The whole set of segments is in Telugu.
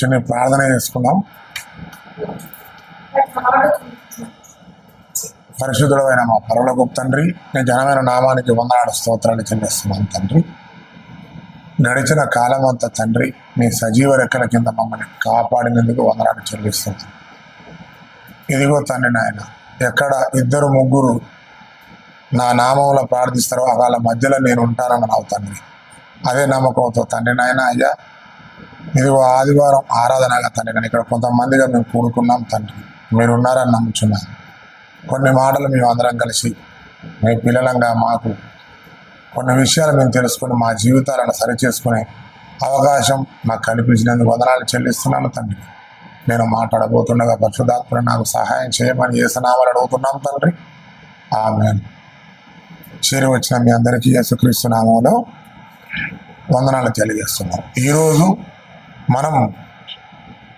చిన్న ప్రార్థన చేసుకుందాం పరిశుద్ధుడమైన మా పరలోక తండ్రి నేను జనమైన నామానికి వందనాడు స్తోత్రాన్ని చెల్లిస్తున్నాను తండ్రి. గడిచిన కాలం అంతా తండ్రి మీ సజీవ రెక్కల కింద మమ్మల్ని కాపాడినందుకు వందనాలు చెల్లిస్తుంది ఇదిగో తండ్రి నాయన ఎక్కడ ఇద్దరు ముగ్గురు నా నామంలో ప్రార్థిస్తారో వాళ్ళ మధ్యలో నేను ఉంటానని నా తండ్రి. అదే నమ్మకంతో తండ్రి నాయన అయ్యా ఇదిగో ఆదివారం ఆరాధనగా తండ్రి నేను ఇక్కడ కొంతమందిగా మేము కూడుకున్నాం తండ్రి. మీరు ఉన్నారని నమ్ముచున్నాను. కొన్ని మాటలు మేము అందరం కలిసి మీ పిల్లలంగా మాకు కొన్ని విషయాలు మేము తెలుసుకుని మా జీవితాలను సరిచేసుకునే అవకాశం నాకు కనిపించినందుకు వదనాలు చెల్లిస్తున్నాను తండ్రి. నేను మాట్లాడబోతుండగా పరిశుధాత్మ నాకు సహాయం చేయమని చేసినామని అడుగుతున్నాం తండ్రి. ఆమె చేరి వచ్చిన మీ అందరికీ యేసుక్రీస్తు నామంలో వందనాలు తెలియజేస్తున్నాం. ఈరోజు మనం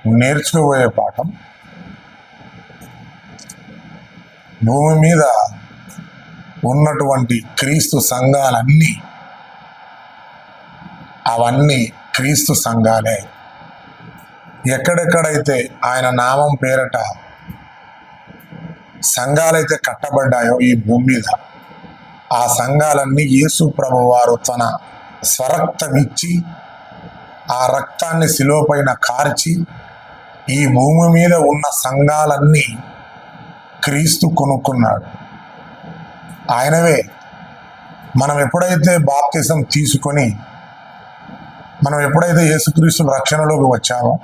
నేర్చుకోబోయే పాఠం భూమి మీద ఉన్నటువంటి క్రీస్తు సంఘాలన్నీ అవన్నీ క్రీస్తు సంఘాలే. ఎక్కడెక్కడైతే ఆయన నామం పేరట సంఘాలైతే కట్టబడ్డాయో ఈ భూమి మీద ఆ సంఘాలన్నీ యేసు ప్రభు వారు తన స్వరక్తమిచ్చి ఆ రక్తాన్ని శిలువపైన కార్చి ఈ భూమి మీద ఉన్న సంఘాలన్నీ క్రీస్తు కొనుక్కున్నాడు. ఆయనవే మనం ఎప్పుడైతే బాప్తిజం తీసుకొని మనం ఎప్పుడైతే యేసుక్రీస్తు రక్షణలోకి వచ్చామో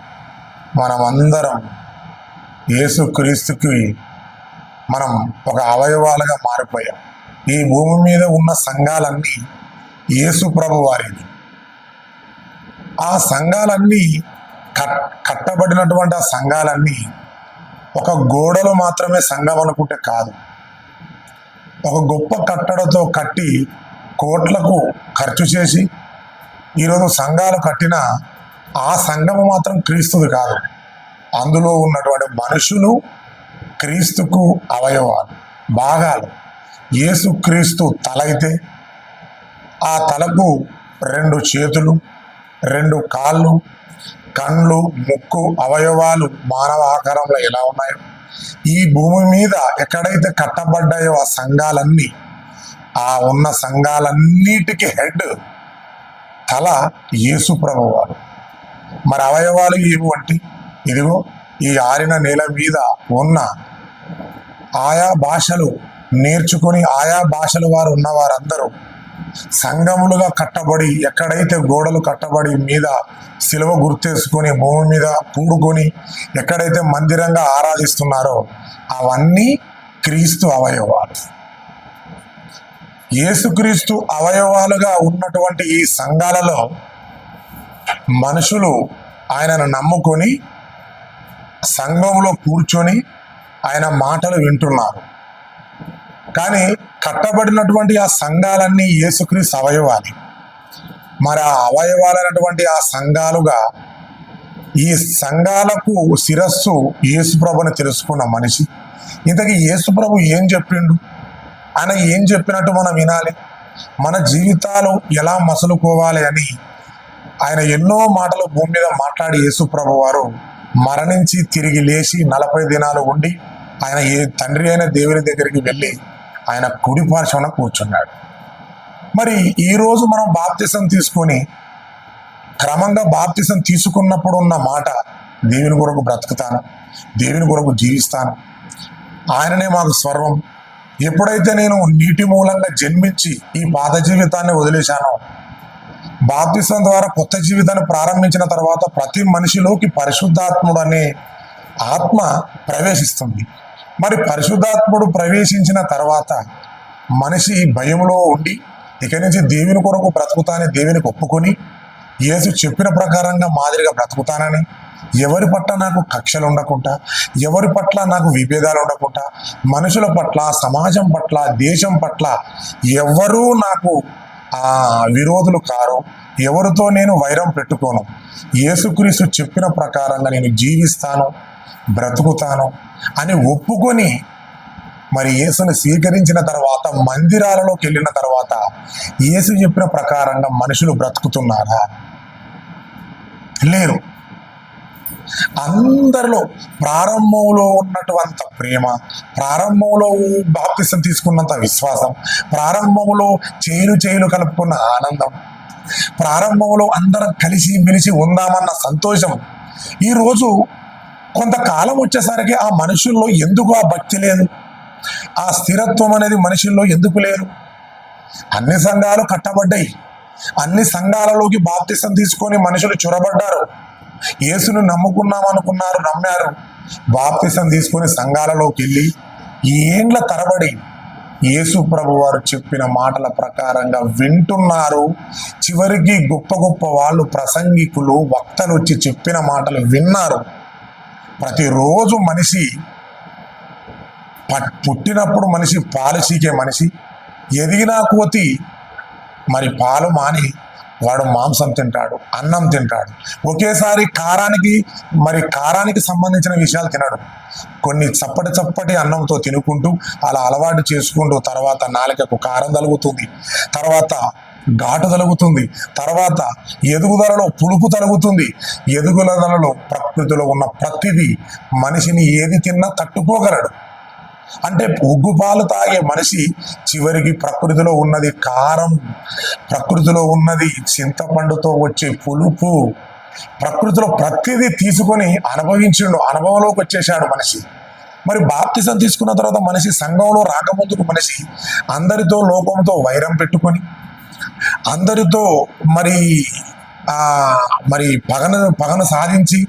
మనం అందరం యేసుక్రీస్తుకి మనం ఒక అవయవాలుగా మారిపోయాం. ఈ భూమి మీద ఉన్న సంఘాలన్నీ యేసు ప్రభు వారిది. ఆ సంఘాలన్నీ కట్ కట్టబడినటువంటి ఆ సంఘాలన్నీ ఒక గోడలో మాత్రమే సంఘం అనుకుంటే కాదు. ఒక గొప్ప కట్టడతో కట్టి కోట్లకు ఖర్చు చేసి ఈరోజు సంఘాలు కట్టిన ఆ సంఘము మాత్రం క్రీస్తుది కాదు. అందులో ఉన్నటువంటి మనుషులు క్రీస్తుకు అవయవాలు భాగాలు. యేసు క్రీస్తు తల అయితే ఆ తలకు రెండు చేతులు రెండు కాళ్ళు కళ్ళు ముక్కు అవయవాలు మానవ ఆకారంలో ఎలా ఉన్నాయో. ఈ భూమి మీద ఎక్కడైతే కట్టబడ్డాయో ఆ సంఘాలన్నీ ఆ ఉన్న సంఘాలన్నిటికీ హెడ్ తల యేసు ప్రభువారు మరి అవయవాలు ఏమివంటి ఇదిగో ఈ ఆరిన నేల మీద ఉన్న ఆయా భాషలు నేర్చుకొని ఆయా భాషలు వారు ఉన్న వారందరూ సంఘములుగా కట్టబడి ఎక్కడైతే గోడలు కట్టబడి మీద శిలువ గుర్తేసుకొని భూమి మీద పూడుకొని ఎక్కడైతే మందిరంగా ఆరాధిస్తున్నారో అవన్నీ క్రీస్తు అవయవాలు. యేసుక్రీస్తు అవయవాలుగా ఉన్నటువంటి ఈ సంఘాలలో మనుషులు ఆయనను నమ్ముకొని సంఘంలో కూర్చొని ఆయన మాటలు వింటున్నారు. కానీ కట్టబడినటువంటి ఆ సంఘాలన్నీ యేసుక్రీస్తు అవయవాలు. మరి ఆ అవయవాలైనటువంటి ఆ సంఘాలుగా ఈ సంఘాలకు శిరస్సు యేసుప్రభుని తెలుసుకున్న మనిషి. ఇంతకీ యేసుప్రభు ఏం చెప్పిండు? ఆయన ఏం చెప్పినట్టు మనం వినాలి? మన జీవితాలు ఎలా మసులుకోవాలి అని ఆయన ఎన్నో మాటలు భూమి మీద మాట్లాడి యేసుప్రభు వారు మరణించి తిరిగి లేచి నలభై దినాలు ఉండి ఆయన ఏ తండ్రి అయిన దేవుని దగ్గరికి వెళ్ళి ఆయన కుడి పార్శ్వన కూర్చున్నాడు. మరి ఈరోజు మనం బాప్తిసం తీసుకొని క్రమంగా బాప్తిసం తీసుకున్నప్పుడు ఉన్న మాట దేవుని కొరకు బ్రతుకుతాను దేవుని కొరకు జీవిస్తాను. ఆయననే మాకు స్వర్వం ఎప్పుడైతే నేను నీటి మూలంగా జన్మించి ఈ పాత జీవితాన్ని వదిలేశానో బాప్తిసం ద్వారా కొత్త జీవితాన్ని ప్రారంభించిన తర్వాత ప్రతి మనిషిలోకి పరిశుద్ధాత్ముడు అనే ఆత్మ ప్రవేశిస్తుంది. మరి పరిశుద్ధాత్ముడు ప్రవేశించిన తర్వాత మనిషి భయంలో ఉండి ఇక నుంచి దేవుని కొరకు బ్రతుకుతానని దేవునికి ఒప్పుకొని యేసు చెప్పిన ప్రకారంగా మాదిరిగా బ్రతుకుతానని ఎవరి పట్ల నాకు కక్షలు ఉండకుండా ఎవరి పట్ల నాకు విభేదాలు ఉండకుండా మనుషుల పట్ల సమాజం పట్ల దేశం పట్ల ఎవరూ నాకు ఆ విరోధులు కారు ఎవరితో నేను వైరం పెట్టుకోను యేసుక్రీస్తు చెప్పిన ప్రకారంగా నేను జీవిస్తాను బ్రతుకుతాను అని ఒప్పుకొని మరి యేసును స్వీకరించిన తర్వాత మందిరాలలోకి వెళ్ళిన తర్వాత యేసు చెప్పిన ప్రకారంగా మనుషులు బ్రతుకుతున్నారా? లేరు. అందరిలో ప్రారంభంలో ఉన్నటువంటి ప్రేమ ప్రారంభంలో బాప్తిసం తీసుకున్నంత విశ్వాసం ప్రారంభంలో చేలు చేలు కలుపుకున్న ఆనందం ప్రారంభంలో అందరం కలిసి మెలిసి ఉందామన్న సంతోషం ఈరోజు కొంతకాలం వచ్చేసరికి ఆ మనుషుల్లో ఎందుకు ఆ భక్తి లేదు? ఆ స్థిరత్వం అనేది మనుషుల్లో ఎందుకు లేదు? అన్ని సంఘాలు కట్టబడ్డాయి. అన్ని సంఘాలలోకి బాప్తిసం తీసుకొని మనుషులు చొరబడ్డారు. యేసును నమ్ముకున్నాం అనుకున్నారు నమ్మారు. బాప్తిసం తీసుకొని సంఘాలలోకి వెళ్ళి ఏండ్ల తరబడి యేసు ప్రభు వారు చెప్పిన మాటల ప్రకారంగా వింటున్నారు. చివరికి గొప్ప గొప్ప వాళ్ళు ప్రసంగికులు వక్తలు వచ్చి చెప్పిన మాటలు విన్నారు. ప్రతిరోజు మనిషి ప- పుట్టినప్పుడు మనిషి పాలు చీకే మనిషి ఎదిగినా కోతి మరి పాలు మాని వాడు మాంసం తింటాడు అన్నం తింటాడు. ఒకేసారి కారానికి మరి కారానికి సంబంధించిన విషయాలు తినడు. కొన్ని చప్పటి చప్పటి అన్నంతో తినుకుంటూ అలా అలవాటు చేసుకుంటూ తర్వాత నాలుకకు కారం తలుగుతుంది. తర్వాత ఘాటు తలుగుతుంది. తర్వాత ఎదుగుదలలో పులుపు తలుగుతుంది. ఎదుగుదలలో ప్రకృతిలో ఉన్న ప్రతిదీ మనిషిని ఏది తిన్నా తట్టుకోగలడు. అంటే ఉగ్గుపాలు తాగే మనిషి చివరికి ప్రకృతిలో ఉన్నది కారం ప్రకృతిలో ఉన్నది చింతపండుతో వచ్చే పులుపు. ప్రకృతిలో ప్రతిదీ తీసుకొని అనుభవించిండు అనుభవంలోకి వచ్చేసాడు మనిషి. మరి బాప్తిసం తీసుకున్న తర్వాత మనిషి సంఘంలో రాకముందుకు మనిషి అందరితో లోకంతో వైరం పెట్టుకొని అందరితో మరి ఆ మరి పగన పగను సాధించి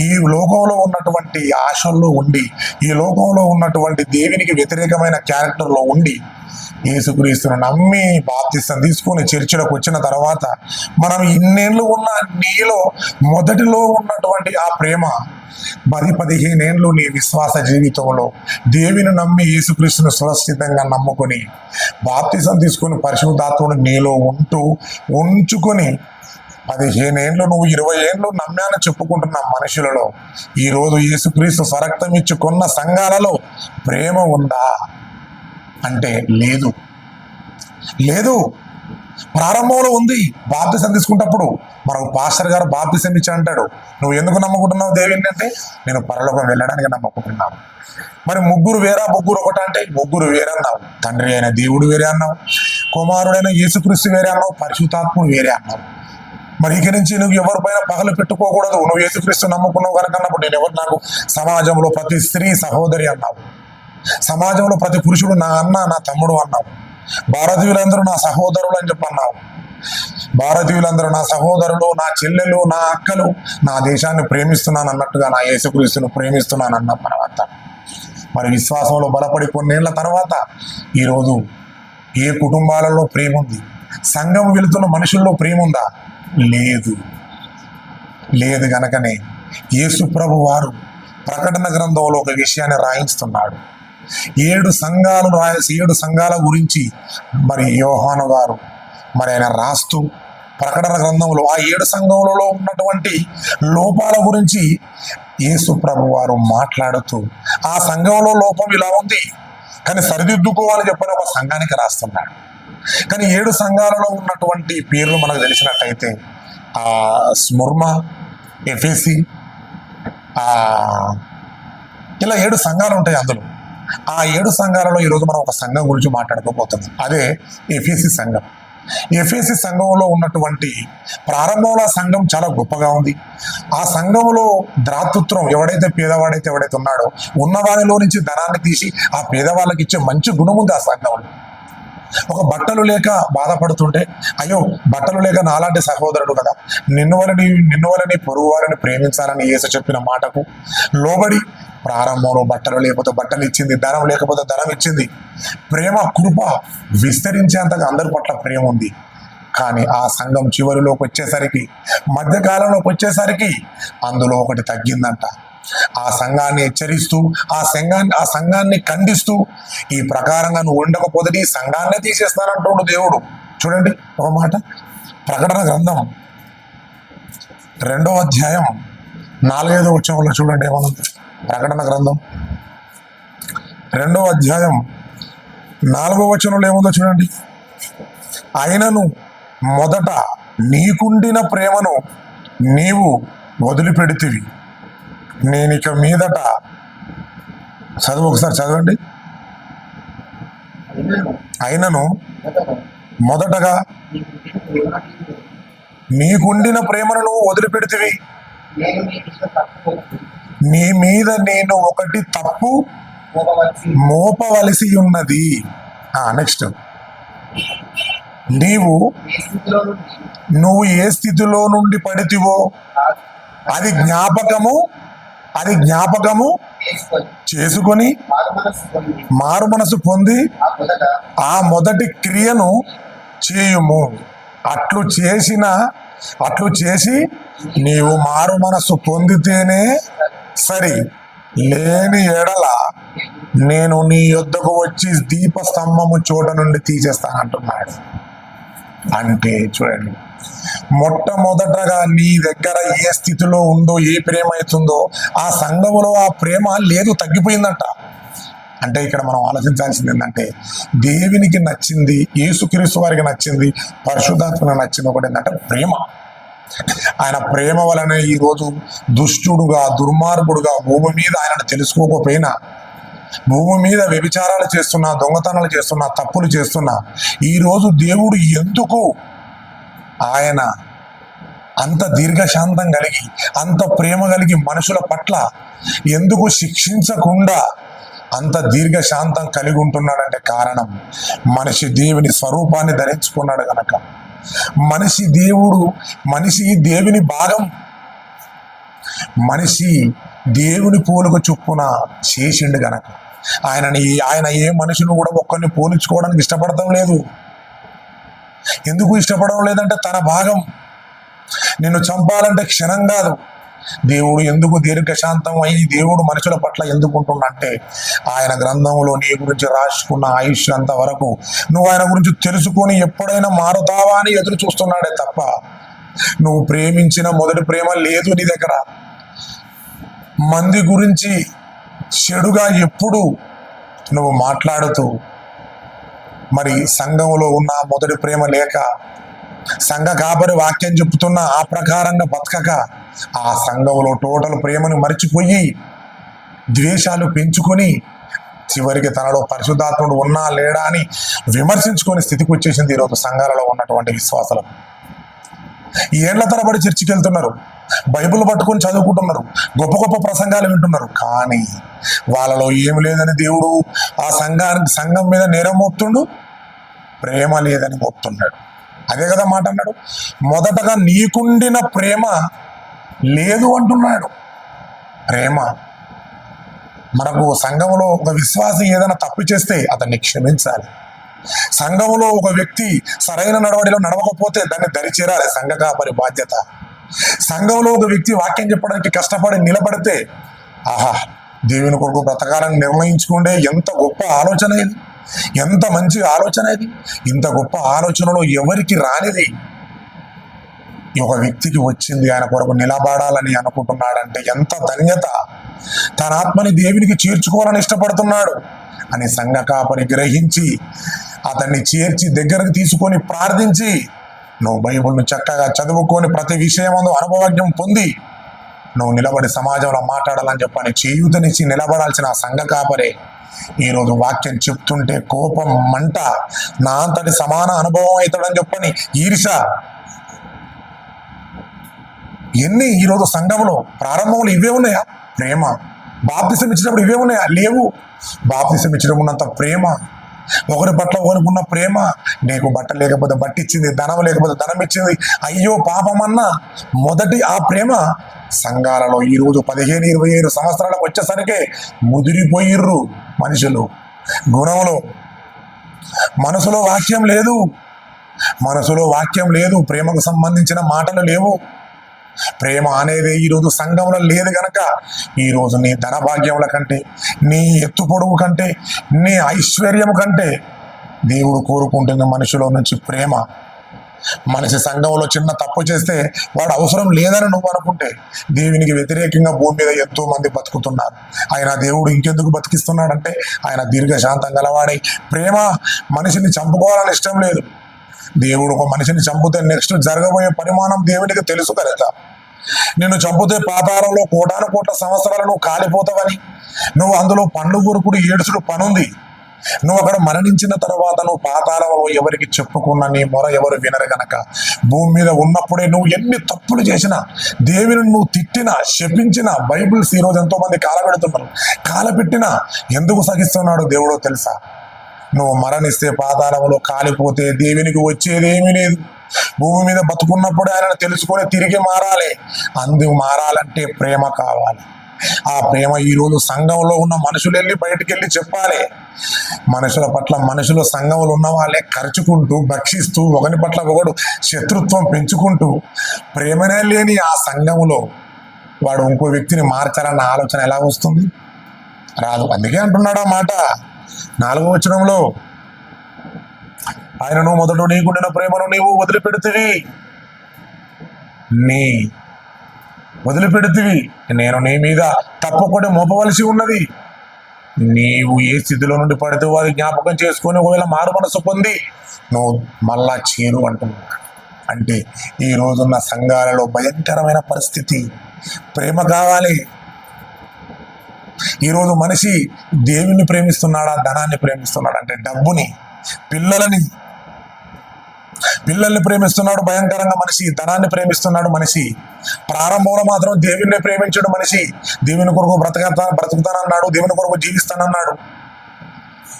ఈ లోకంలో ఉన్నటువంటి ఆశల్లో ఉండి ఈ లోకంలో ఉన్నటువంటి దేవునికి వ్యతిరేకమైన క్యారెక్టర్లో ఉండి యేసుక్రీస్తును నమ్మి బాప్తిస్తం తీసుకొని చర్చిలోకి వచ్చిన తర్వాత మనం ఇన్నేళ్ళు ఉన్న నీలో మొదటిలో ఉన్నటువంటి ఆ ప్రేమ పది పదిహేనేళ్ళు నీ విశ్వాస జీవితంలో దేవిని నమ్మి యేసుక్రీస్తుని సురక్షితంగా నమ్ముకొని బాప్తిసం తీసుకొని పరిశుద్ధాత్ముడు నీలో ఉంటూ ఉంచుకొని పదిహేనేళ్ళు నువ్వు ఇరవై ఏళ్ళు నమ్మానని చెప్పుకుంటున్న మనుషులలో ఈరోజు యేసుక్రీస్తు స్వరక్తం ఇచ్చుకున్న సంఘాలలో ప్రేమ ఉందా? అంటే లేదు. లేదు. ప్రారంభంలో ఉంది బాప్తిసం తీసుకుంటప్పుడు మనకు పాస్టర్ గారు బాప్తిసం ఇచ్చి అంటాడు. నువ్వు ఎందుకు నమ్ముకుంటున్నావు దేవుని అంటే నేను పరలోకం వెళ్ళడానికి నమ్ముకుంటున్నాను. మరి ముగ్గురు వేరా ముగ్గురు ఒకటి అంటే ముగ్గురు వేరే అన్నావు. తండ్రి అయిన దేవుడు వేరే అన్నావు. కుమారుడైన యేసుక్రీస్తు వేరే అన్నావు. పరిశుతాత్ముడు వేరే అన్నావు. మరి ఇక నుంచి నువ్వు ఎవరిపైన పగలు పెట్టుకోకూడదు. నువ్వు యేసుక్రీస్తు నమ్ముకున్నావు కనుక అన్నప్పుడు నేను ఎవరు నాకు? సమాజంలో ప్రతి స్త్రీ సహోదరి అన్నావు. సమాజంలో ప్రతి పురుషుడు నా అన్న నా తమ్ముడు అన్నావు. భారతీయులందరూ నా సహోదరులు అని చెప్పన్నావు. భారతీయులందరూ నా సహోదరులు నా చెల్లెలు నా అక్కలు నా దేశాన్ని ప్రేమిస్తున్నాను అన్నట్టుగా నా యేసుక్రీస్తును ప్రేమిస్తున్నాను అన్న తర్వాత. మరి విశ్వాసంలో బలపడి కొన్నేళ్ళ తర్వాత ఈరోజు ఏ కుటుంబాలలో ప్రేమ ఉంది సంఘం వెళుతున్న మనుషుల్లో ప్రేమ ఉందా లేదు. లేదు గనకనే యేసు ప్రభు వారు ప్రకటన గ్రంథంలో ఒక విషయాన్ని రాయించుతున్నాడు ఏడు సంఘాలు రాసి ఏడు సంఘాల గురించి మరి యోహాను గారు మరి ఆయన రాస్తూ ప్రకటన గ్రంథంలో ఆ ఏడు సంఘములలో ఉన్నటువంటి లోపాల గురించి యేసు ప్రభు వారు మాట్లాడుతూ ఆ సంఘంలో లోపం ఇలా ఉంది. కానీ సరిదిద్దుకోవాలని చెప్పని ఒక సంఘానికి రాస్తున్నాడు. కానీ ఏడు సంఘాలలో ఉన్నటువంటి పేర్లు మనకు తెలిసినట్టయితే ఆ స్ముర్మ ఎఫ్ఎసి ఆ ఇలా ఏడు సంఘాలు ఉంటాయి అందులో. ఆ ఏడు సంఘాలలో ఈరోజు మనం ఒక సంఘం గురించి మాట్లాడుకోబోతున్నాం. అదే ఎఫ్ఎసి సంఘం. ఎఫ్ఎసి సంఘంలో ఉన్నటువంటి ప్రారంభంలో ఆ సంఘం చాలా గొప్పగా ఉంది. ఆ సంఘంలో ద్రాతృత్వం ఎవడైతే పేదవాడైతే ఎవడైతే ఉన్నాడో ఉన్నవాడిలో నుంచి ధనాన్ని తీసి ఆ పేదవాళ్ళకి ఇచ్చే మంచి గుణం ఉంది ఆ సంఘంలో. ఒక బట్టలు లేక బాధపడుతుంటే అయ్యో బట్టలు లేక నాలాంటి సహోదరుడు కదా. నిన్ను వలని నిన్ను వలని పొరుగు వారిని ప్రేమించాలని ఏస చెప్పిన మాటకు లోబడి ప్రారంభంలో బట్టలు లేకపోతే బట్టలు ఇచ్చింది ధనం లేకపోతే ధనం ఇచ్చింది. ప్రేమ కృప విస్తరించేంతగా అందరి పట్ల ప్రేమ ఉంది. కానీ ఆ సంఘం చివరిలోకి వచ్చేసరికి మధ్యకాలంలోకి వచ్చేసరికి అందులో ఒకటి తగ్గిందంట. ఆ సంఘాన్ని హెచ్చరిస్తూ ఆ సంఘాన్ని ఆ సంఘాన్ని ఖండిస్తూ ఈ ప్రకారంగా నువ్వు ఉండకపోతే ఈ సంఘాన్నే తీసేస్తానంటుండు దేవుడు. చూడండి ఒక మాట. ప్రకటన గ్రంథం రెండో అధ్యాయం నాలుగైదో వచ్చంలో చూడండి ఏమన్నా. ప్రకటన గ్రంథం రెండో అధ్యాయం నాలుగో వచనంలో ఏముందో చూడండి. అయినను మొదట నీకుండిన ప్రేమను నీవు వదిలిపెడితివి. నేను ఇక మీదట చదువు ఒకసారి చదవండి. అయినను మొదటగా నీకుండిన ప్రేమను నువ్వు వదిలిపెడితివి. నీ మీద నేను ఒకటి తప్పు మోపవలసి ఉన్నది. నెక్స్ట్ నీవు నువ్వు ఏ స్థితిలో నుండి పడితివో అది జ్ఞాపకము అది జ్ఞాపకము చేసుకొని మారు మనసు పొంది ఆ ఆ మొదటి క్రియను చేయుము. అట్లు చేసిన అట్లు చేసి నీవు మారు మనసు పొందితేనే సరి. లేని ఎడల నేను నీ యొద్దకు వచ్చి దీపస్తంభము చోట నుండి తీసేస్తానంటున్నాడు. అంటే చూడండి. మొట్టమొదటగా నీ దగ్గర ఏ స్థితిలో ఉందో ఏ ప్రేమ అవుతుందో ఆ సంఘములో ఆ ప్రేమ లేదు తగ్గిపోయిందంట. అంటే ఇక్కడ మనం ఆలోచించాల్సింది ఏంటంటే దేవునికి నచ్చింది యేసుక్రీస్తు వారికి నచ్చింది పరిశుద్ధాత్మకు నచ్చింది ఒకటి ఏంటంటే ప్రేమ. ఆయన ప్రేమ వలన ఈరోజు దుష్టుడుగా దుర్మార్గుడుగా భూమి మీద ఆయనను తెలుసుకోకపోయినా భూమి మీద వ్యభిచారాలు చేస్తున్నా దొంగతనాలు చేస్తున్నా తప్పులు చేస్తున్నా ఈరోజు దేవుడు ఎందుకు ఆయన అంత దీర్ఘశాంతం కలిగి అంత ప్రేమ కలిగి మనుషుల పట్ల ఎందుకు శిక్షించకుండా అంత దీర్ఘశాంతం కలిగి ఉంటున్నాడంటే కారణం మనిషి దేవుని స్వరూపాన్ని ధరించుకున్నాడు కనుక మనిషి దేవుడు మనిషి దేవుని భాగం. మనిషి దేవుని పోలుకు చొప్పున చేసిండు గనక. ఆయనని ఆయన ఏ మనిషిని కూడా ఒక్కరిని పోలించుకోవడానికి ఇష్టపడటం లేదు. ఎందుకు ఇష్టపడడం లేదంటే తన భాగం. నిన్ను చంపాలంటే క్షణం కాదు. దేవుడు ఎందుకు దీర్ఘశాంతం అయి దేవుడు మనుషుల పట్ల ఎందుకుంటున్నంటే ఆయన గ్రంథంలో నీ గురించి రాసుకున్న ఆయుష్ అంత వరకు నువ్వు ఆయన గురించి తెలుసుకొని ఎప్పుడైనా మారుతావా అని ఎదురు చూస్తున్నాడే తప్ప నువ్వు ప్రేమించిన మొదటి ప్రేమ లేదు నీ దగ్గర. మంది గురించి చెడుగా ఎప్పుడు నువ్వు మాట్లాడుతూ మరి సంఘంలో ఉన్న మొదటి ప్రేమ లేక సంఘ కాపరి వాక్యం చెప్తున్న ఆ ప్రకారంగా బతకక ఆ సంఘంలో టోటల్ ప్రేమను మర్చిపోయి ద్వేషాలు పెంచుకొని చివరికి తనలో పరిశుద్ధాత్ముడు ఉన్నా లేడా అని విమర్శించుకొని స్థితికి వచ్చేసింది ఈరోజు సంఘాలలో ఉన్నటువంటి విశ్వాసాలు. ఏళ్ళ తరబడి చర్చికి వెళ్తున్నారు. బైబిల్ పట్టుకొని చదువుకుంటున్నారు. గొప్ప గొప్ప ప్రసంగాలు వింటున్నారు. కానీ వాళ్ళలో ఏమి లేదని దేవుడు ఆ సంఘానికి సంఘం మీద నేరం మోపుతుండు ప్రేమ లేదని మోపుతున్నాడు అదే కదా మాట అన్నాడు. మొదటగా నీకుండిన ప్రేమ లేదు అంటున్నాడు. ప్రేమ. మనకు సంఘంలో ఒక విశ్వాసం ఏదైనా తప్పు చేస్తే అతన్ని క్షమించాలి. సంఘంలో ఒక వ్యక్తి సరైన నడవడిలో నడవకపోతే దాన్ని దరిచేరాలి. సంఘ కాపరి బాధ్యత. సంఘంలో ఒక వ్యక్తి వాక్యం చెప్పడానికి కష్టపడి నిలబడితే ఆహా దేవుని కొరకు బ్రతకాలని నిర్ణయించుకుంటే ఎంత గొప్ప ఆలోచన ఇది. ఎంత మంచి ఆలోచన ఇది. ఇంత గొప్ప ఆలోచనలో ఎవరికి రానిది? ఈ ఒక వ్యక్తికి వచ్చింది ఆయన కొరకు నిలబడాలని అనుకుంటున్నాడంటే ఎంత ధన్యత. తన ఆత్మని దేవునికి చేర్చుకోవాలని ఇష్టపడుతున్నాడు అని సంఘ కాపరి గ్రహించి అతన్ని చేర్చి దగ్గరకు తీసుకొని ప్రార్థించి నువ్వు బైబిల్ను చక్కగా చదువుకొని ప్రతి విషయమందు అనుభవజ్ఞం పొంది నువ్వు నిలబడి సమాజంలో మాట్లాడాలని చెప్పని చేయూతనిచ్చి నిలబడాల్సిన సంఘ కాపరే. ఈరోజు వాక్యం చెప్తుంటే కోపం మంట. నా అంతటి సమాన అనుభవం అవుతాడని చెప్పని ఈర్ష. ఎన్ని ఈరోజు సంఘంలో ప్రారంభంలో ఇవే ఉన్నాయా? ప్రేమ. బాప్తిసం ఇచ్చినప్పుడు ఇవే ఉన్నాయా? లేవు. బాప్తిసం ఇచ్చినప్పుడు ఉన్నంత ప్రేమ. ఒకరి పట్ల ఒకరికి ప్రేమ నీకు బట్ట లేకపోతే బట్ట ఇచ్చింది ధనం లేకపోతే ధనం ఇచ్చింది అయ్యో పాపమన్న మొదటి ఆ ప్రేమ సంఘాలలో ఈరోజు పదిహేను ఇరవై ఏడు సంవత్సరాలకు వచ్చేసరికి ముదిరిపోయిర్రు మనుషులు. గుణంలో మనసులో వాక్యం లేదు. మనసులో వాక్యం లేదు. ప్రేమకు సంబంధించిన మాటలు లేవు. ప్రేమ అనేది ఈరోజు సంఘంలో లేదు గనక ఈరోజు నీ ధనభాగ్యముల కంటే నీ ఎత్తు పొడుగు కంటే నీ ఐశ్వర్యం కంటే దేవుడు కోరుకుంటున్న మనిషిలో నుంచి ప్రేమ. మనిషి సంఘంలో చిన్న తప్పు చేస్తే వాడు అవసరం లేదని నువ్వు అనుకుంటే దేవునికి వ్యతిరేకంగా భూమి మీద ఎంతో మంది బతుకుతున్నారు. ఆయన దేవుడు ఇంకెందుకు బతికిస్తున్నాడంటే ఆయన దీర్ఘశాంతం గలవాడై ప్రేమ మనిషిని చంపుకోవాలని ఇష్టం లేదు. దేవుడు ఒక మనిషిని చంపితే నెక్స్ట్ జరగబోయే పరిమాణం దేవునికి తెలుసు కనుక. నిన్ను చంపితే పాతాళంలో కోటాను కోట్ల సంవత్సరాలు నువ్వు కాలిపోతావని. నువ్వు అందులో పండ్లు గురుకుడు ఏడుచుడు పనుంది. నువ్వు అక్కడ మరణించిన తర్వాత నువ్వు పాతాళంలో ఎవరికి చెప్పుకున్న నీ మొర ఎవరు వినరు గనక భూమి మీద ఉన్నప్పుడే నువ్వు ఎన్ని తప్పులు చేసినా దేవుని నువ్వు తిట్టినా శపించినా బైబిల్స్ ఈరోజు ఎంతో మంది కాలపెడుతున్నారు కాలపెట్టినా ఎందుకు సహిస్తున్నాడు దేవుడో తెలుసా? నువ్వు మరణిస్తే పాతాళంలో కాలిపోతే దేవునికి వచ్చేదేమీ లేదు. భూమి మీద బతుకున్నప్పుడు ఆయన తెలుసుకొని తిరిగి మారాలి. అందుకు మారాలంటే ప్రేమ కావాలి. ఆ ప్రేమ ఈరోజు సంఘంలో ఉన్న మనుషులు వెళ్ళి బయటకు వెళ్ళి చెప్పాలి. మనుషుల పట్ల మనుషులు సంఘంలో ఉన్న వాళ్ళే ఖర్చుకుంటూ భక్షిస్తూ ఒకని పట్ల ఒకడు శత్రుత్వం పెంచుకుంటూ ప్రేమనే లేని ఆ సంఘంలో వాడు ఇంకో వ్యక్తిని మార్చాలన్న ఆలోచన ఎలా వస్తుంది? రాదు. అందుకే అంటున్నాడు ఆ మాట. నాలుగో వచనంలో ఆయనను మొదట నీకుండిన ప్రేమను నీవు వదిలిపెడుతువి. నీ వదిలిపెడుతువి. నేను నీ మీద తప్పకుండా మోపవలసి ఉన్నది. నీవు ఏ స్థితిలో నుండి పడితే అది జ్ఞాపకం చేసుకొని ఒకవేళ మారు మనసు పొంది నువ్వు మళ్ళా చేరు అంటున్నా అంటే ఈ రోజున్న సంఘాలలో భయంకరమైన పరిస్థితి. ప్రేమ కావాలి. ఈరోజు మనిషి దేవుణ్ణి ప్రేమిస్తున్నాడా? ధనాన్ని ప్రేమిస్తున్నాడా అంటే డబ్బుని. పిల్లలని పిల్లల్ని ప్రేమిస్తున్నాడు భయంకరంగా మనిషి ధనాన్ని ప్రేమిస్తున్నాడు మనిషి. ప్రారంభంలో మాత్రం దేవుణ్ణి ప్రేమించాడు మనిషి. దేవుని కొరకు బ్రతకతా బ్రతుకుతానన్నాడు దేవుని కొరకు జీవిస్తానన్నాడు.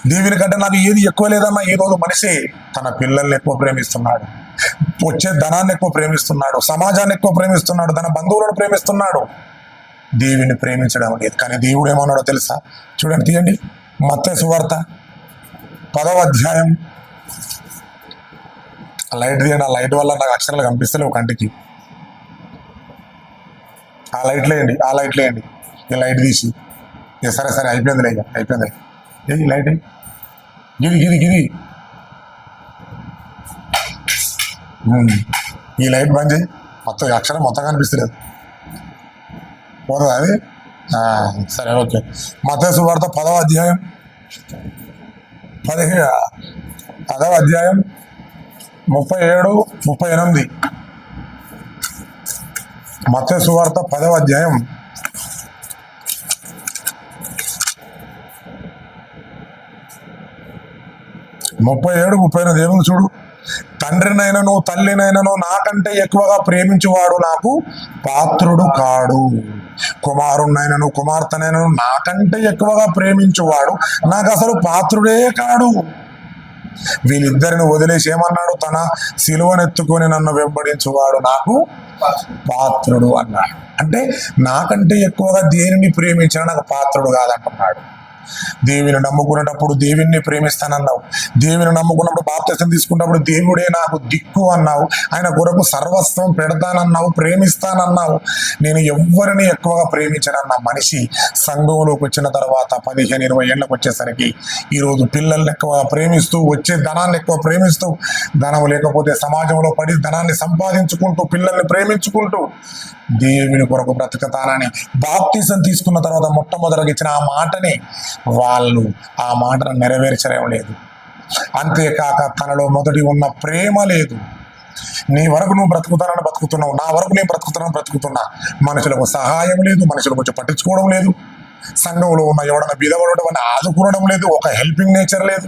దేవుని కంటే నాకు ఏది ఎక్కువ లేదన్న ఈ రోజు మనిషి తన పిల్లల్ని ఎక్కువ ప్రేమిస్తున్నాడు. వచ్చే ధనాన్ని ఎక్కువ ప్రేమిస్తున్నాడు సమాజాన్ని ఎక్కువ ప్రేమిస్తున్నాడు తన బంధువులను ప్రేమిస్తున్నాడు. దేవుని ప్రేమించడం లేదు కానీ దేవుడు ఏమన్నాడో తెలుసా? చూడండి తీయండి. మత్త సువార్త పదవ అధ్యాయం. ఆ లైట్ తీయండి ఆ లైట్ వల్ల నాకు అక్షరాలు కనిపిస్తలేవు కంటికి. ఆ లైట్ లేయండి ఆ లైట్ లేయండి. ఈ లైట్ తీసి. ఇక సరే సరే అయిపోయింది లేక అయిపోయింది ఏ ఈ లైట్? గిది గిది గిది. ఈ లైట్ బంద్ చేయి. మొత్తం ఈ అక్షరం మొత్తం కనిపిస్తలేదు. పూర్వం అది? సరే ఓకే. మతేసు వార్త పదవ అధ్యాయం. పదిహే పదవ అధ్యాయం ముప్పై ఏడు ముప్పై ఎనిమిది. మతేసు వార్త పదవ అధ్యాయం. ముప్పై ఏడు ముప్పై ఎనిమిది. ఏముంది చూడు? తండ్రినైనను తల్లినైనను నాకంటే ఎక్కువగా ప్రేమించువాడు నాకు పాత్రుడు కాడు. కుమారుణ్ణైనను కుమార్తెనైనను నాకంటే ఎక్కువగా ప్రేమించువాడు నాకు అసలు పాత్రుడే కాడు. వీళ్ళిద్దరిని వదిలేసి ఏమన్నాడు తన సిలువనెత్తుకొని నన్ను వెంబడించువాడు నాకు పాత్రుడు అన్నాడు. అంటే నాకంటే ఎక్కువగా దేనిని ప్రేమించిన నాకు పాత్రుడు కాదంటున్నాడు. దేవిని నమ్ముకునేటప్పుడు దేవుణ్ణి ప్రేమిస్తానన్నావు. దేవుని నమ్ముకున్నప్పుడు బాప్తిసం తీసుకున్నప్పుడు దేవుడే నాకు దిక్కు అన్నావు. ఆయన కొరకు సర్వస్వం పెడతానన్నావు ప్రేమిస్తానన్నావు. నేను ఎవ్వరిని ఎక్కువగా ప్రేమించనన్న మనిషి సంఘంలోకి వచ్చిన తర్వాత పదిహేను ఇరవై ఏళ్ళకి వచ్చేసరికి ఈరోజు పిల్లల్ని ఎక్కువ ప్రేమిస్తూ వచ్చే ధనాన్ని ఎక్కువ ప్రేమిస్తూ ధనం లేకపోతే సమాజంలో పడి ధనాన్ని సంపాదించుకుంటూ పిల్లల్ని ప్రేమించుకుంటూ దేవుని కొరకు బ్రతకతానని బాప్తీసం తీసుకున్న తర్వాత మొట్టమొదటిగా ఇచ్చిన ఆ మాటని వాళ్ళు ఆ మాటను నెరవేర్చడం లేదు. అంతేకాక తనలో మొదటి ఉన్న ప్రేమ లేదు. నీ వరకు నువ్వు బ్రతుకుతానని బ్రతుకుతున్నావు నా వరకు నేను బ్రతుకుతానని బ్రతుకుతున్నా. మనుషులకు సహాయం లేదు మనుషులు కొంచెం పట్టించుకోవడం లేదు. సంఘంలో ఉన్న ఎవడన్నా బీదపడడం అని ఆదుకోవడం లేదు ఒక హెల్పింగ్ నేచర్ లేదు.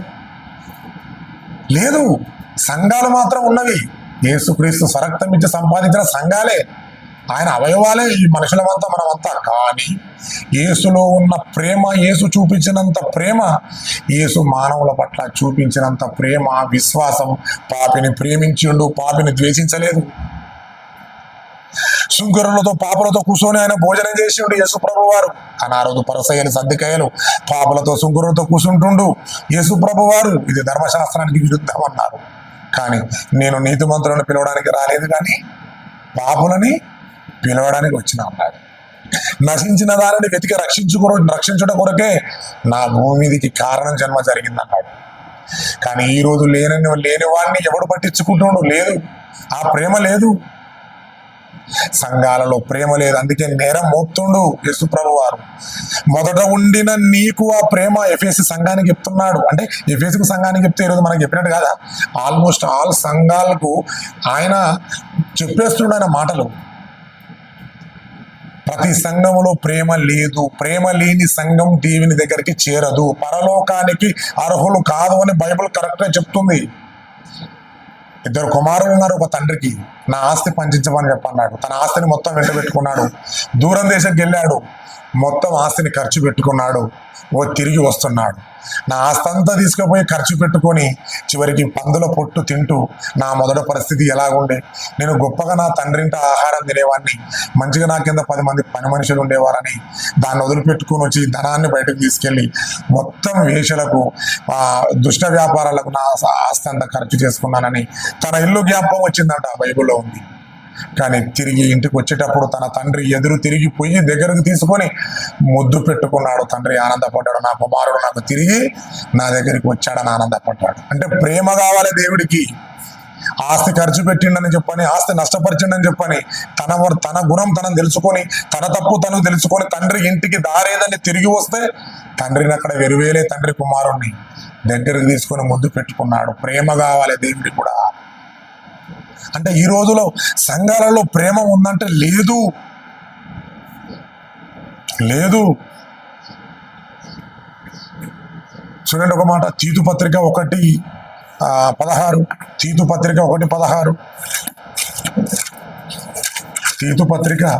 లేదు సంఘాలు మాత్రం ఉన్నవి. యేసుక్రీస్తు స్వరక్తం ఇచ్చి సంపాదించిన సంఘాలే. ఆయన అవయవాలే ఈ మనుషులమంతా మనమంతా. కానీ యేసులో ఉన్న ప్రేమ యేసు చూపించినంత ప్రేమ యేసు మానవుల పట్ల చూపించినంత ప్రేమ విశ్వాసం పాపిని ప్రేమించిండు పాపిని ద్వేషించలేదు. శుంకరులతో పాపలతో కూర్చొని ఆయన భోజనం చేసిండు యేసు ప్రభు వారు అనారోజు పరసయ్యలు సర్దికాయలు పాపలతో శుంకరులతో కూర్చుంటుండు యేసు ప్రభు వారు ఇది ధర్మశాస్త్రానికి విరుద్ధం అన్నారు కానీ నేను నీతిమంతులను పిలవడానికి రాలేదు కానీ పాపులని పిలవడానికి వచ్చిన అన్నాడు నశించిన దానిని వెతికి రక్షించుకో రక్షించడం కొరకే నా భూమిదికి కారణం జన్మ జరిగిందన్నాడు కానీ ఈ రోజు లేనని లేని వాడిని ఎవడు పట్టించుకుంటుండు లేదు. ఆ ప్రేమ లేదు. సంఘాలలో ప్రేమ లేదు. అందుకే నేరం మోపుతుండు యేసు వారు. మొదట ఉండిన నీకు ఆ ప్రేమ ఎఫ్ఎస్సి సంఘానికి చెప్తున్నాడు. అంటే ఎఫ్ఎస్సి సంఘానికి చెప్తే ఈరోజు మనకి చెప్పినట్టు కదా? ఆల్మోస్ట్ ఆల్ సంఘాలకు ఆయన చెప్పేస్తున్నాడు ఆయన మాటలు. ప్రతి సంఘములో ప్రేమ లేదు. ప్రేమ లేని సంఘం దేవుని దగ్గరికి చేరదు. పరలోకానికి అర్హులు కాదు అని బైబిల్ కరెక్ట్గా చెప్తుంది. ఇద్దరు కుమారులు ఉన్నారు ఒక తండ్రికి. నా ఆస్తి పంచించమని చెప్పన్నాడు. తన ఆస్తిని మొత్తం వెంట పెట్టుకున్నాడు దూరం దేశంకి వెళ్ళాడు. మొత్తం ఆస్తిని ఖర్చు పెట్టుకున్నాడు. ఓ తిరిగి వస్తున్నాడు. నా ఆస్తంతా తీసుకుపోయి ఖర్చు పెట్టుకొని చివరికి పందుల పొట్టు తింటూ నా మొదటి పరిస్థితి ఎలాగుండే? నేను గొప్పగా నా తండ్రింట ఆహారం తినేవాడిని మంచిగా నా కింద పది మంది పని మనుషులు ఉండేవారని దాన్ని వదిలిపెట్టుకుని వచ్చి ధనాన్ని బయటకు తీసుకెళ్ళి మొత్తం వేషలకు దుష్ట వ్యాపారాలకు నా ఆస్తంతా ఖర్చు చేసుకున్నానని తన ఇల్లు జ్ఞాపకం వచ్చిందంట బైబిల్లో ఉంది. కానీ తిరిగి ఇంటికి వచ్చేటప్పుడు తన తండ్రి ఎదురు తిరిగి పోయి దగ్గరకు తీసుకొని ముద్దు పెట్టుకున్నాడు. తండ్రి ఆనందపడ్డాడు. నా కుమారుడు నాకు తిరిగి నా దగ్గరికి వచ్చాడని ఆనందపడ్డాడు. అంటే ప్రేమ కావాలి దేవుడికి. ఆస్తి ఖర్చు పెట్టిండని చెప్పని ఆస్తి నష్టపరిచిండని చెప్పని తన తన గుణం తనను తెలుసుకొని తన తప్పు తను తెలుసుకొని తండ్రి ఇంటికి దారేదని తిరిగి వస్తే తండ్రిని అక్కడ వెరువేలే తండ్రి కుమారుణ్ణి దగ్గరికి తీసుకొని ముద్దు పెట్టుకున్నాడు. ప్రేమ కావాలి దేవుడికి కూడా. అంటే ఈ రోజులో సంఘాలలో ప్రేమ ఉందంటే లేదు. లేదు. చూడండి ఒక మాట తీతు పత్రిక ఒకటి పదహారు. తీతు పత్రిక ఒకటి పదహారు. తీతు పత్రిక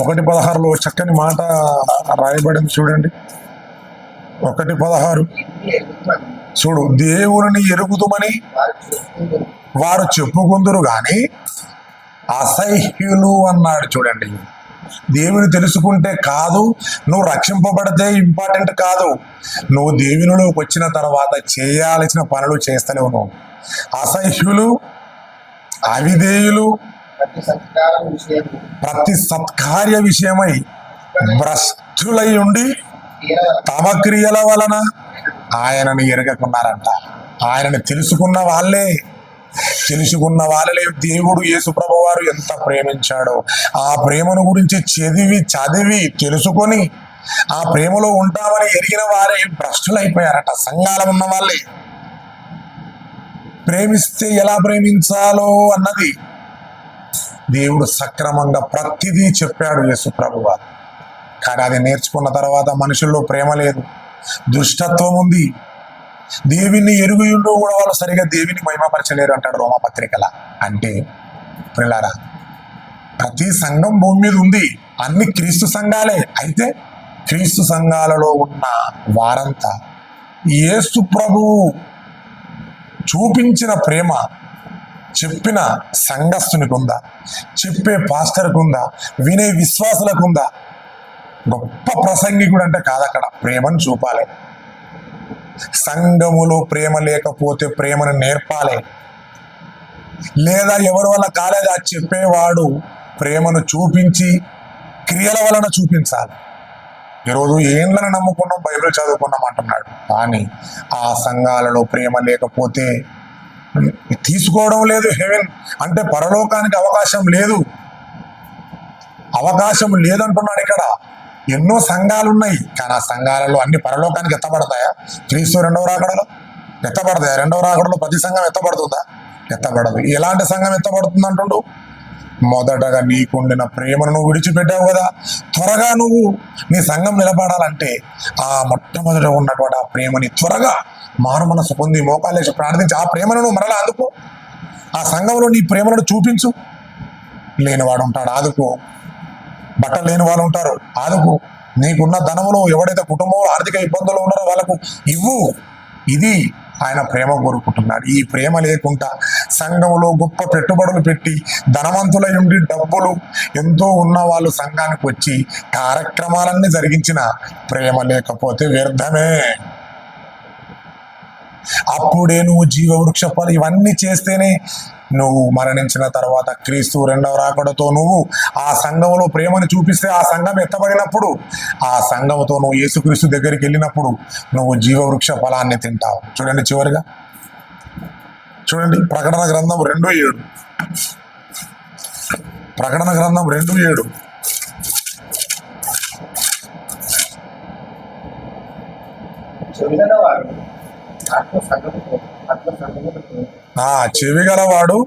ఒకటి పదహారులో చక్కని మాట రాయబడింది చూడండి. ఒకటి పదహారు. చూడు దేవుని ఎరుగుదమని వారు చెప్పుకుందరు కానీ అసహ్యులు అన్నాడు చూడండి. దేవుని తెలుసుకుంటే కాదు నువ్వు రక్షింపబడితే ఇంపార్టెంట్ కాదు. నువ్వు దేవునిలోకి వచ్చిన తర్వాత చేయాల్సిన పనులు చేస్తలేవు. నువ్వు అసహ్యులు అవిధేయులు ప్రతి సత్కార్య విషయమై భ్రష్టులై ఉండి తమ క్రియల వలన ఆయనను ఎరగకున్నారంట. ఆయనను తెలుసుకున్న వాళ్ళే. తెలుసుకున్న వాళ్ళే దేవుడు యేసుప్రభు వారు ఎంత ప్రేమించాడో. ఆ ప్రేమను గురించి చదివి చదివి తెలుసుకొని ఆ ప్రేమలో ఉంటామని ఎరిగిన వారే భ్రష్టులైపోయారట సంఘాల ఉన్న వాళ్ళే. ప్రేమిస్తే ఎలా ప్రేమించాలో అన్నది దేవుడు సక్రమంగా ప్రతిదీ చెప్పాడు యేసుప్రభు వారు కానీ అది నేర్చుకున్న తర్వాత మనుషుల్లో ప్రేమ లేదు. దుష్టత్వం ఉంది దేవిని ఎరుగుయుండు కూడా వాళ్ళు సరిగా దేవిని మహిమపరచలేరు అంటాడు రోమపత్రికల. అంటే పిల్లారా ప్రతి సంఘం భూమి మీద ఉంది. అన్ని క్రీస్తు సంఘాలే. అయితే క్రీస్తు సంఘాలలో ఉన్న వారంతా యేసు ప్రభువు చూపించిన ప్రేమ చెప్పిన సంఘస్థునికి ఉందా చెప్పే పాస్టర్కు ఉందా వినే విశ్వాసులకు ఉందా గొప్ప ప్రసంగికుడు అంటే కాదు అక్కడ ప్రేమను చూపాలి. సంఘములో ప్రేమ లేకపోతే ప్రేమను నేర్పాలి. లేదా ఎవరి వల్ల కాలేదా చెప్పేవాడు ప్రేమను చూపించి క్రియల వలన చూపించాలి. ఈరోజు ఏండ్లను నమ్ముకున్నాం బైబిల్ చదువుకున్నాం అంటున్నాడు. కానీ ఆ సంఘాలలో ప్రేమ లేకపోతే తీసుకోవడం లేదు హెవెన్. అంటే పరలోకానికి అవకాశం లేదు. అవకాశం లేదంటున్నాడు ఇక్కడ. ఎన్నో సంఘాలు ఉన్నాయి కానీ ఆ సంఘాలలో అన్ని పరలోకానికి ఎత్తబడతాయా? క్రీస్తు రెండవ రాకడలో ఎత్తబడతాయా? రెండవ రాకడలో ప్రతి సంఘం ఎత్తబడుతుందా? ఎత్తబడదు. ఎలాంటి సంఘం ఎత్తబడుతుంది అంటుండు మొదటగా నీకుండిన ప్రేమను నువ్వు విడిచిపెట్టావు కదా. త్వరగా నువ్వు నీ సంఘం నిలబడాలంటే ఆ మొట్టమొదట ఉన్నటువంటి ఆ ప్రేమని త్వరగా మారు మనసు పొంది మోకాలేసి ప్రార్థించి ఆ ప్రేమను నువ్వు మరలా అందుకో. ఆ సంఘంలో నీ ప్రేమను చూపించు. లేనివాడు ఉంటాడు. ఆదుకో. బట్టలు లేని వాళ్ళు ఉంటారు. ఆదుకు నీకున్న ధనములు ఎవడైతే కుటుంబంలో ఆర్థిక ఇబ్బందులు ఉన్నారో వాళ్ళకు ఇవ్వు. ఇది ఆయన ప్రేమ కోరుకుంటున్నాడు. ఈ ప్రేమ లేకుండా సంఘంలో గొప్ప పెట్టుబడులు పెట్టి ధనవంతుల ఉండి డబ్బులు ఎంతో ఉన్న వాళ్ళు సంఘానికి వచ్చి కార్యక్రమాలన్నీ జరిగించిన ప్రేమ లేకపోతే వ్యర్థమే. అప్పుడే నువ్వు జీవవృక్ష ఫలం ఇవన్నీ చేస్తేనే నువ్వు మరణించిన తర్వాత క్రీస్తు రెండవ రాకడతో నువ్వు ఆ సంఘంలో ప్రేమను చూపిస్తే ఆ సంఘం ఎత్తబడినప్పుడు ఆ సంఘంతో నువ్వు యేసుక్రీస్తు దగ్గరికి వెళ్ళినప్పుడు నువ్వు జీవవృక్ష ఫలాన్ని తింటావు. చూడండి చివరిగా. చూడండి ప్రకటన గ్రంథం రెండు ఏడు. ప్రకటన గ్రంథం రెండు ఏడు. చెవిన ఆ చెవి గలవాడు.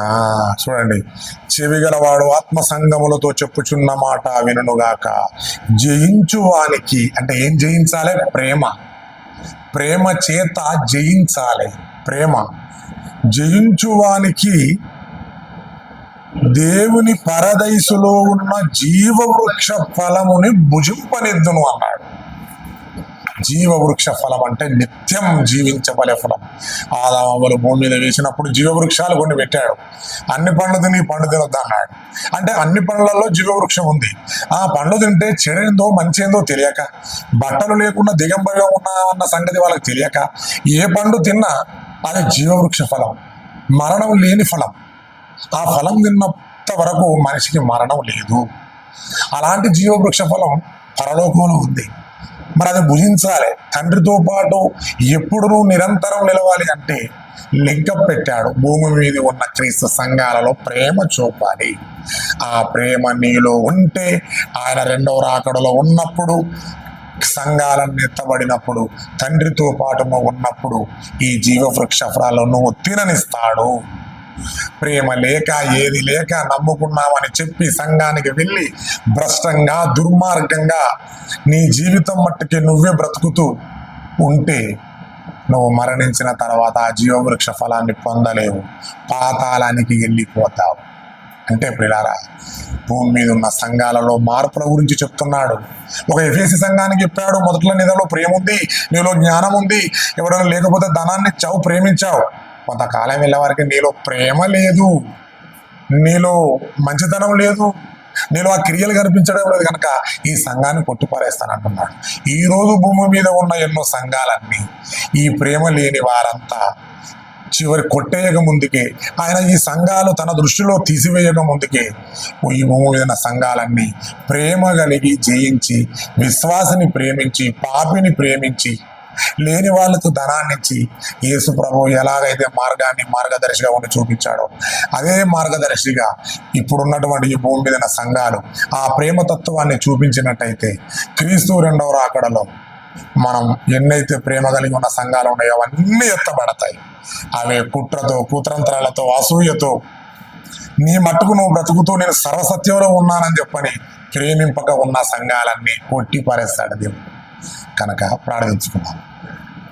ఆ, చూడండి. చెవిగలవాడు ఆత్మ సంగములతో చెప్పుచున్న మాట వినుగాక జయించు వానికి అంటే ఏం జయించాలి? ప్రేమ. ప్రేమ చేత జయించాలి. ప్రేమ. జయించువానికి దేవుని పరదైసులో ఉన్న జీవవృక్ష ఫలముని భుజింపనిద్దును అన్నాడు. జీవవృక్ష ఫలం అంటే నిత్యం జీవించబలే ఫలం. ఆదాములు భూమి మీద వేసినప్పుడు జీవవృక్షాలు కొన్ని పెట్టాడు. అన్ని పండ్లు తిని పండు తినొద్దు అన్నాడు. అంటే అన్ని పండ్లలో జీవవృక్షం ఉంది. ఆ పండు తింటే చెడేందో మంచేందో తెలియక బట్టలు లేకుండా దిగంబరిగా ఉన్నా అన్న సంగతి వాళ్ళకి తెలియక ఏ పండు తిన్నా అది జీవవృక్ష ఫలం. మరణం లేని ఫలం. ఆ ఫలం తిన్నంత వరకు మనిషికి మరణం లేదు. అలాంటి జీవవృక్ష ఫలం పరలోకంలో ఉంది. మరి అది భుజించాలి. తండ్రితో పాటు ఎప్పుడు నిరంతరం నిలవాలి అంటే లెక్క పెట్టాడు. భూమి మీద ఉన్న క్రీస్తు సంఘాలలో ప్రేమ చూపాలి. ఆ ప్రేమ నీలో ఉంటే ఆయన రెండవ రాకడలో ఉన్నప్పుడు సంఘాలను ఎత్తబడినప్పుడు తండ్రితో పాటు నువ్వు ఉన్నప్పుడు ఈ జీవవృక్ష ఫలాలను నువ్వు తిననిస్తాడు. ప్రేమ లేక ఏది లేక నమ్ముకున్నామని చెప్పి సంఘానికి వెళ్ళి భ్రష్టంగా దుర్మార్గంగా నీ జీవితం మట్టుకి నువ్వే బ్రతుకుతూ ఉంటే నువ్వు మరణించిన తర్వాత ఆ జీవవృక్ష ఫలాన్ని పొందలేవు. పాతాళానికి వెళ్ళిపోతావు. అంటే ప్రిలారా భూమి మీద ఉన్న సంఘాలలో మార్పుల గురించి చెప్తున్నాడు. ఒక ఎఫేసి సంఘానికి చెప్పాడు మొదట్లో నీలో ప్రేమ ఉంది నీలో జ్ఞానం ఉంది ఎవడైనా లేకపోతే ధనాన్ని చావు ప్రేమించావు. కొంతకాలం వెళ్ళే వారికి నీలో ప్రేమ లేదు. నీలో మంచితనం లేదు. నీలో ఆ క్రియలు కనిపించడం లేదు కనుక ఈ సంఘాన్ని కొట్టిపారేస్తాను అంటున్నాడు. ఈ రోజు భూమి మీద ఉన్న ఎన్నో సంఘాలన్నీ ఈ ప్రేమ లేని వారంతా చివరి కొట్టేయక ముందుకే ఆయన ఈ సంఘాలు తన దృష్టిలో తీసివేయక ముందుకే ఈ భూమి మీద సంఘాలన్నీ ప్రేమ కలిగి జయించి విశ్వాసిని ప్రేమించి పాపిని ప్రేమించి లేని వాళ్ళకు ధనాన్నిచ్చి యేసు ప్రభు ఎలాగైతే మార్గాన్ని మార్గదర్శిగా ఉండి చూపించాడో అదే మార్గదర్శిగా ఇప్పుడున్నటువంటి ఈ భూమి మీద సంఘాలు ఆ ప్రేమ తత్వాన్ని చూపించినట్టయితే క్రీస్తు రెండవ రాకడలో మనం ఎన్నైతే ప్రేమ కలిగి ఉన్న సంఘాలు ఉన్నాయో అవన్నీ ఎత్తబడతాయి. అవి కుట్రతో కుతంత్రాలతో అసూయతో నీ మట్టుకు నువ్వు బ్రతుకుతూ నేను సర్వసత్యంలో ఉన్నానని చెప్పని ప్రేమింపక ఉన్న సంఘాలన్నీ కొట్టి పారేస్తాడు దేవుడు. కనుక ప్రార్థించుకున్నాను.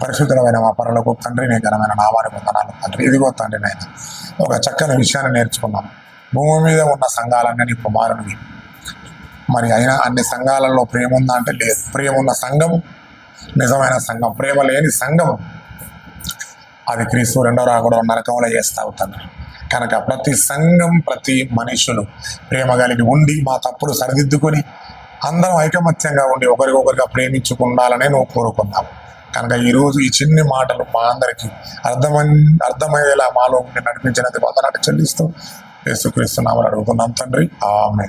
పరిశుద్ధమైన మా పరలకు తండ్రి నీ ఘనమైన నామానికి వందనాలు తండ్రి. ఇదిగో తండ్రి నేను ఒక చక్కని విషయాన్ని నేర్చుకున్నాను. భూమి మీద ఉన్న సంఘాలన్నీ నీ కుమారునివి. మరి అయినా అన్ని సంఘాలలో ప్రేమ ఉందా అంటే లేదు. ప్రేమ ఉన్న సంఘం నిజమైన సంఘం ప్రేమ లేని సంఘం అది క్రీస్తు రెండో రాకూడదు నరకంలో చేస్తావు తండ్రి. కనుక ప్రతి సంఘం ప్రతి మనుషులు ప్రేమ కలిగి ఉండి మా తప్పులు సరిదిద్దుకొని అందరం ఐకమత్యంగా ఉండి ఒకరికొకరిగా ప్రేమించుకుండాలనే నువ్వు కోరుకున్నావు. కనుక ఈరోజు ఈ చిన్ని మాటలు మా అందరికీ అర్థమై అర్థమయ్యేలా మాలో ఉండి నడిపించినది వందనాటి చెల్లిస్తూ యేసుక్రీస్తు నామని అడుగుతున్నాం తండ్రి. ఆమె